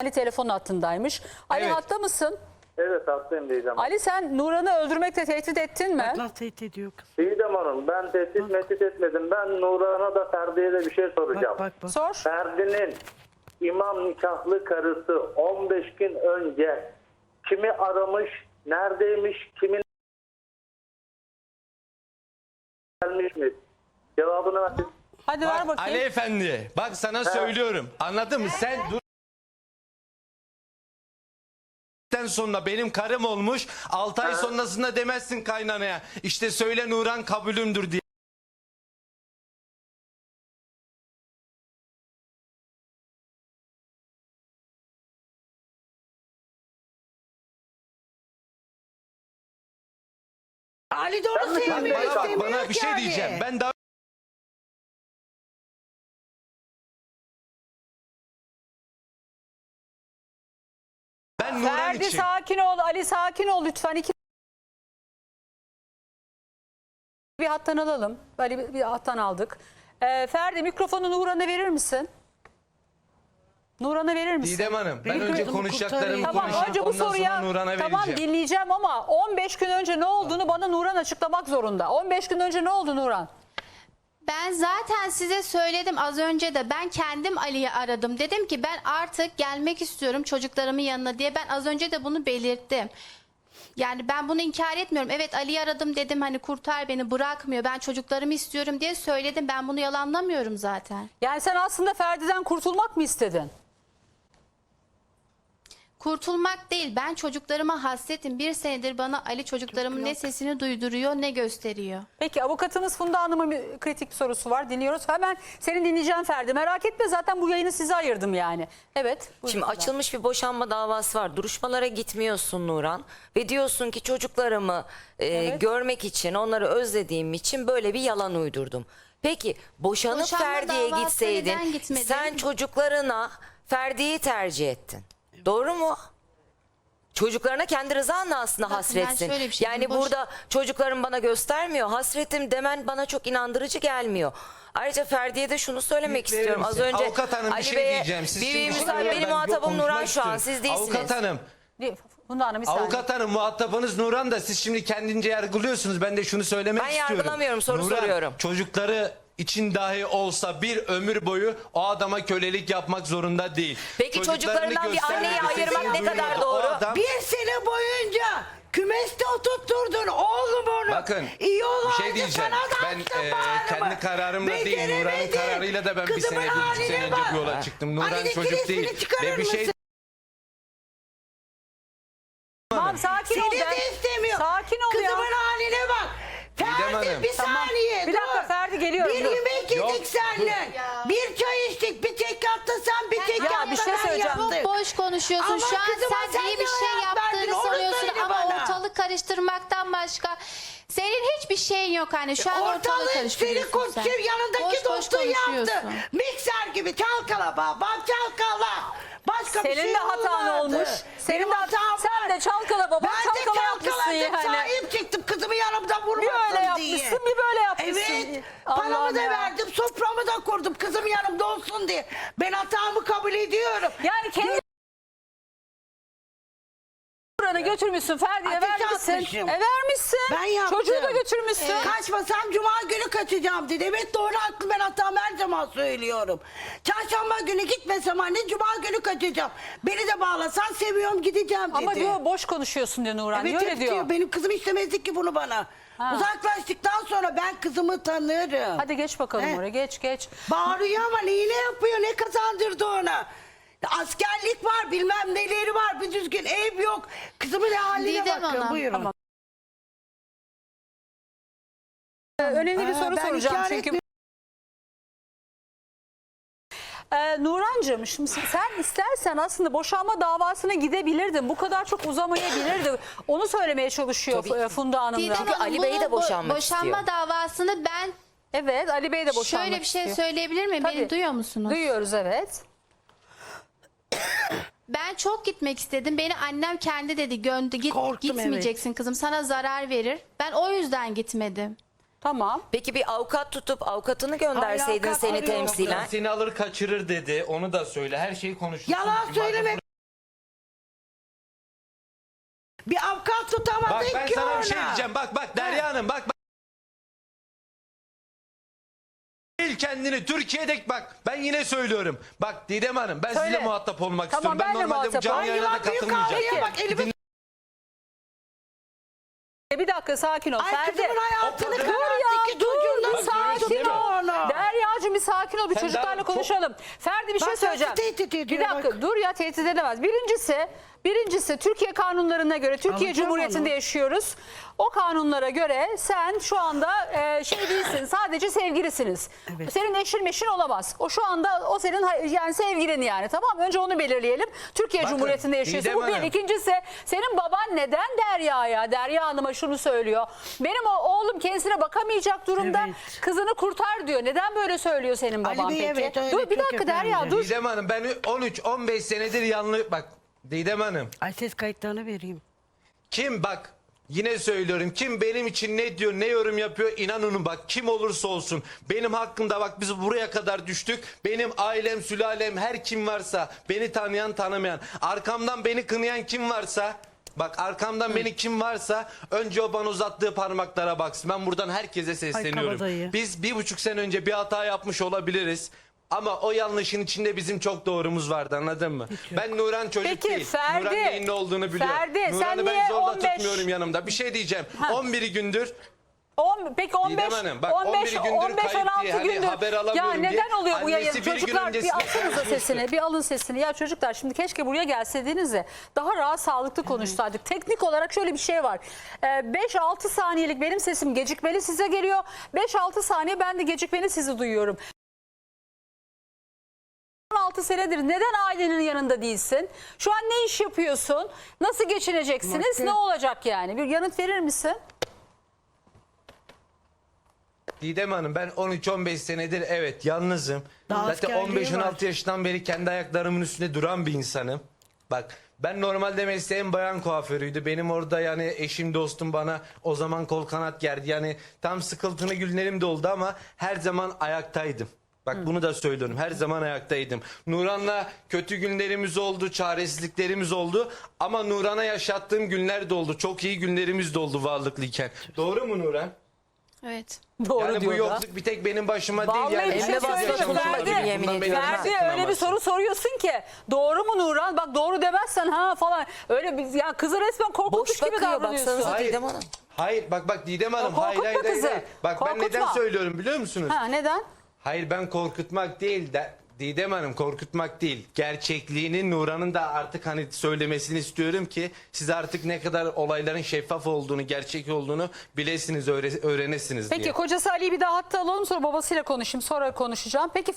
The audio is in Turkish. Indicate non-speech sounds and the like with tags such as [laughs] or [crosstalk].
Ali telefon hattındaymış. Ali Evet. hatta mısın? Evet hastayım Didem. Ali sen Nuran'ı öldürmekle tehdit ettin mi? Nasıl tehdit ediyor kız? Didem Hanım ben tehdit mehdit etmedim. Ben Nuran'a da Ferdi'ye de bir şey soracağım. Bak bak bak. Sor. Ferdi'nin imam nikahlı karısı 15 gün önce kimi aramış, neredeymiş, kimin gelmiş mi? Cevabını ver. Hadi ver Bak, bakayım. Ali Efendi bak sana söylüyorum. Anladın mı? Sen dur. Sen sonra benim karım olmuş. 6 ay sonrasında demezsin kaynanaya. İşte söyle Nuran kabulümdür diye. Ali de onu Sen mi- sevmiyor Bana bak istemiyor bana bir şey yani. diyeceğim. Ben daha İçin. sakin ol. Ali sakin ol lütfen. İki... Bir hattan alalım. Ali bir, bir hattan aldık. Ee, Ferdi mikrofonu Nuran'a verir misin? Nuran'a verir misin? Didem Hanım ben Benim önce konuşacaklarımı. Tamam konuşup önce bu ondan soruya sonra Nuran'a tamam vereceğim. dinleyeceğim ama 15 gün önce ne olduğunu bana Nuran açıklamak zorunda. 15 gün önce ne oldu Nuran? Ben zaten size söyledim az önce de ben kendim Ali'yi aradım. Dedim ki ben artık gelmek istiyorum çocuklarımın yanına diye ben az önce de bunu belirttim. Yani ben bunu inkar etmiyorum. Evet Ali'yi aradım dedim hani kurtar beni bırakmıyor. Ben çocuklarımı istiyorum diye söyledim. Ben bunu yalanlamıyorum zaten. Yani sen aslında Ferdi'den kurtulmak mı istedin? Kurtulmak değil ben çocuklarıma hasretim. Bir senedir bana Ali çocuklarımın ne sesini duyduruyor ne gösteriyor. Peki avukatımız Funda Hanım'ın bir kritik bir sorusu var. Dinliyoruz. Hemen seni dinleyeceğim Ferdi. Merak etme zaten bu yayını size ayırdım yani. Evet. buyurun Şimdi Funda. açılmış bir boşanma davası var. Duruşmalara gitmiyorsun Nuran ve diyorsun ki çocuklarımı e, Evet. görmek için, onları özlediğim için böyle bir yalan uydurdum. Peki boşanıp Boşanma Ferdi'ye davasına gitseydin neden gitmedin? sen çocuklarına Ferdi'yi tercih ettin. Doğru mu? Çocuklarına kendi rızanla aslında Bakın ben hasretsin. şöyle bir şey yani diyeyim, boş- burada çocuklarım bana göstermiyor. Hasretim demen bana çok inandırıcı gelmiyor. Ayrıca Ferdi'ye de şunu söylemek Verir istiyorum. Az misin? önce Avukat hanım bir Ali şey Bey'e diyeceğim. Siz bir şimdi müsaade konuşuyor, benim ben muhatabım konuşmak Nuran şu an. istiyorum. Siz değilsiniz. Avukat hanım Değil- Funda Hanım bir saniye. Avukat hanım muhatabınız Nuran da siz şimdi kendince yargılıyorsunuz. Ben de şunu söylemek Ben istiyorum. yargılamıyorum, soru Nuran, soruyorum. çocukları için dahi olsa bir ömür boyu o adama kölelik yapmak zorunda değil. Peki çocuklarından bir anneyi göstermesi ayırmak ne kadar o doğru? adam- Bir sene boyunca kümeste oturtturdun oğlum onu. Bakın İyi bir şey diyeceğim. sana da Ben e, kendi kararımla değil Nuran'ın kararıyla da ben bir Kızımın sene bir buçuk sene önce bir yola çıktım. Nuran çocuk değil. Ve bir şey mısın? Tamam sakin Seni ol. ben- de istemiyor. Sakin ol ya. Kızımın haline bak. Didem Ferdi Hanım. bir Tamam. saniye Bir dur. dakika, Ferdi geliyor, Bir yemek Yok, yedik seninle. Bir çay içtik. Bir tek yattı sen bir tek Ya, bir şey söyleyeceğim. Çok boş konuşuyorsun. Ama Şu an kızıma sen sen iyi bir ne şey hayat verdin, yaptığını onu sanıyorsun söyle ama bana. ortalık karıştırmaktan başka senin hiçbir şeyin yok hani şu an ortalık Ortalığı seni karıştırıyorsun sen. konuşuyor yanındaki Boş boş dostun yaptı. konuşuyorsun. Mikser gibi çalkala bak bak çalkala. Başka bir Senin şey de hatan olmadı. olmuş. Senin Benim de hatam sen var. de çalkala baba Ben de çalkala yapmışsın çalkaladım yani. sahip çıktım kızımı yanımda vurmasın Bir öyle diye. yapmışsın, yapmışsın. Paramı da ya. verdim soframı da kurdum kızım yanımda olsun diye. Ben hatamı kabul ediyorum. Yani kendi Buranı götürmüşsün Ferdi'ye Ateş vermişsin. atmışım. E vermişsin. Ben yaptım. Çocuğu da götürmüşsün. Kaçmasam cuma günü kaçacağım dedi. Evet doğru haklı ben hatamı her zaman söylüyorum. Çarşamba günü gitmesem anne cuma günü kaçacağım. Beni de bağlasan seviyorum gideceğim dedi. Ama diyor boş konuşuyorsun diyor Nuran. Evet öyle evet diyor? diyor. Benim kızım istemezdi ki bunu bana. Ha. Uzaklaştıktan sonra ben kızımı tanırım. Hadi geç bakalım He. oraya geç geç. Bağırıyor ama ne yapıyor ne kazandırdı ona. Askerlik var bilmem neleri var bir düzgün ev yok. Kızımın haline Didem bakın Hanım. buyurun. Tamam. Ee, Önemli bir Ha, soru ben soracağım inkar çünkü. etmiyorum. Ee, Nurancığım şimdi sen istersen aslında boşanma davasına gidebilirdin. Bu kadar çok uzamayabilirdi. Onu söylemeye çalışıyor Tabii e, Funda Hanım da. Didem Hanım, Ali Bey de bunu bo- boşanmak boşanma istiyor. davasını ben Evet Ali Bey de boşanmak şöyle bir şey istiyor. söyleyebilir miyim? Tabii. Beni duyuyor musunuz? Duyuyoruz evet. Ben çok gitmek istedim. Beni annem kendi dedi göndü git Korktum, gitmeyeceksin kızım sana zarar verir. Ben o yüzden gitmedim. Tamam. Peki bir avukat tutup avukatını gönderseydin Ay, avukat seni arıyorum. temsilen. Seni alır kaçırır dedi. Onu da söyle. Her şeyi konuşursun. Yalan Çünkü söyleme. Bir avukat tutamadın Bak ben ki sana bir şey diyeceğim. Bak bak Derya Hanım bak. bak. Kendini Türkiye'de bak ben yine söylüyorum. Bak Didem Hanım ben Söyle. sizinle muhatap olmak Tamam, istiyorum. Ben, ben de normalde bu muhatap canlı olayım. yayına da katılmayacağım. bak elimi E, Bir dakika sakin ol. Ay Ferdi. kızımın hayatını Dur kararttı ya ki dur çocuğunu bir sakin değil mi? ol. Derya'cığım bir sakin ol bir Sen çocuklarla daha çok- konuşalım. Ferdi bir şey Bak, söyleyeceğim. tehdit Bir ediyor, dakika bak. dur ya tehdit edemez. Birincisi Birincisi Türkiye kanunlarına göre Türkiye Alacağım Cumhuriyeti'nde onu. yaşıyoruz. O kanunlara göre sen şu anda e, şey değilsin sadece sevgilisiniz. Evet. Senin eşin meşin olamaz. O şu anda o senin yani sevgilin yani tamam Önce onu belirleyelim. Türkiye Bakın, Cumhuriyeti'nde yaşıyorsun. Bu bir. İkincisi senin baban neden Derya'ya, Derya Hanım'a şunu söylüyor. Benim o oğlum kendisine bakamayacak durumda Evet. kızını kurtar diyor. Neden böyle söylüyor senin Ali baban Bey, peki? evet, öyle dur bir dakika Derya dur. Didem Hanım ben 13-15 senedir yanlı bak Didem Hanım Ay ses kayıtlarını vereyim. kim bak yine söylüyorum kim benim için ne diyor ne yorum yapıyor inan onun bak kim olursa olsun benim hakkımda bak biz buraya kadar düştük benim ailem sülalem her kim varsa beni tanıyan tanımayan arkamdan beni kınayan kim varsa Bak arkamdan beni kim varsa önce o bana uzattığı parmaklara baksın. Ben buradan herkese sesleniyorum. kabadayı. Biz bir buçuk sene önce bir hata yapmış olabiliriz. Ama o yanlışın içinde bizim çok doğrumuz vardı anladın mı? Ben Nuran çocuk Peki, değil. Ferdi, Nuran neyin ne olduğunu biliyor. Ferdi, sen Nuran'ı niye ben zorla 15 tutmuyorum yanımda. Bir şey diyeceğim. 11 gündür On, peki 15 Hanım, bak 15 11 gündür 15 kayıp 16 diye, hani gündür. haber ya alamıyorum neden diye oluyor bu yayın? annesi bir gün Çocuklar bir öncesinde alsanıza konuşmuştu. [laughs] sesini. Bir alın sesini. Ya çocuklar şimdi keşke buraya gelseydiniz de daha rahat sağlıklı konuşsaydık. Teknik olarak şöyle bir şey var. Ee, 5-6 saniyelik benim sesim gecikmeli size geliyor. 5-6 saniye ben de gecikmeli sizi duyuyorum. 16 senedir neden ailenin yanında değilsin? Şu an ne iş yapıyorsun? Nasıl geçineceksiniz? Madde- Ne olacak yani? Bir yanıt verir misin? Didem Hanım ben 13-15 senedir evet yalnızım. Daha Zaten askerliği 15-16 var. yaşından beri kendi ayaklarımın üstünde duran bir insanım. Bak ben normalde mesleğim bayan kuaförüydü. Benim orada yani eşim dostum bana o zaman kol kanat gerdi. Yani tam sıkıntılı günlerim de oldu ama her zaman ayaktaydım. Bak bunu da söylüyorum. Her zaman ayaktaydım. Nuran'la kötü günlerimiz oldu, çaresizliklerimiz oldu. Ama Nuran'a yaşattığım günler de oldu. Çok iyi günlerimiz de oldu varlıklıyken. Doğru mu Nuran? Evet. Doğru yani bu diyor da. yokluk bir tek benim başıma Vallahi değil yani. bir şey Ferdi, yemin Ferdi öyle bir soru soruyorsun ki doğru mu Nurhan? Bak doğru demezsen ha falan. Öyle bir ya kızı resmen korkutmuş Boş gibi davranıyorsun. Hayır. Didem Hanım. Hayır bak bak Didem Hanım Ya hayır korkutma hayır, hayır, kızı. hayır. Bak ben neden Korkutma. söylüyorum biliyor musunuz? Ha neden? Hayır ben korkutmak değil de Didem Hanım korkutmak değil. Gerçekliğini Nuran'ın da artık hani söylemesini istiyorum ki siz artık ne kadar olayların şeffaf olduğunu, gerçek olduğunu bilesiniz, öğre- öğrenesiniz Peki diye. kocası Ali'yi bir daha hatta alalım sonra babasıyla konuşayım sonra konuşacağım. Peki